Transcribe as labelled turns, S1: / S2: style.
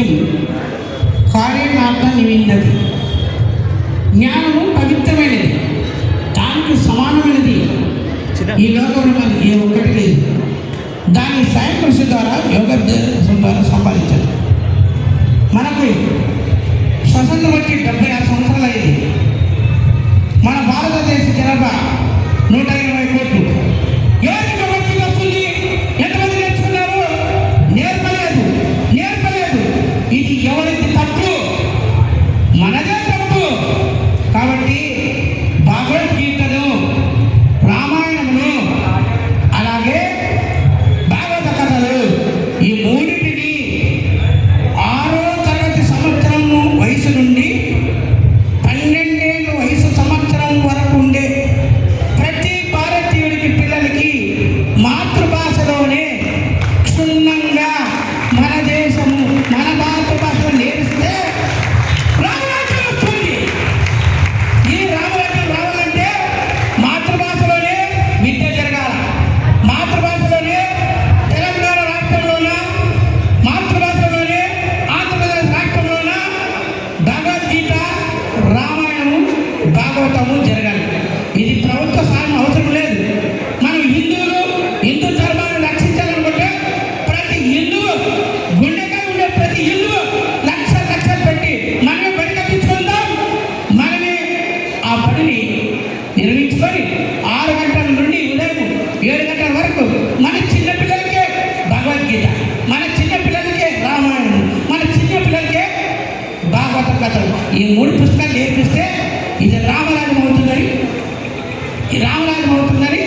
S1: పూజ్యం కార్యనార్థ నివిందది జ్ఞానము పవిత్రమైనది. దానికి సమానమైనది. ఈ లోకంలో మనకి ఏ ఒక్కటి లేదు. దాన్ని స్వయం కృషి ద్వారా యోగ ద్వారా సంపాదించాలి. మనకు స్వతంత్రం వచ్చి డెబ్బై భాగవతము జరగాలి. ఇది ప్రభుత్వ సాయం అవసరం లేదు. మనం హిందువులు హిందూ ధర్మాన్ని రక్షించాలనుకుంటే ప్రతి హిందువు గుండెగా ఉండే ప్రతి హిందువు లక్ష లక్ష పెట్టి మనమే బడి కట్టించుకుందాం. మనమే ఆ పనిని నిర్మించుకొని ఆరు గంటల నుండి ఉదయం ఏడు గంటల వరకు మన చిన్న పిల్లలకే భగవద్గీత మన చిన్న పిల్లలకే రామాయణం మన చిన్న పిల్లలకే భాగవత కథలు. ఈ మూడు పుస్తకాలు నేర్పిస్తే ఇది రా అవుతుందని ఈ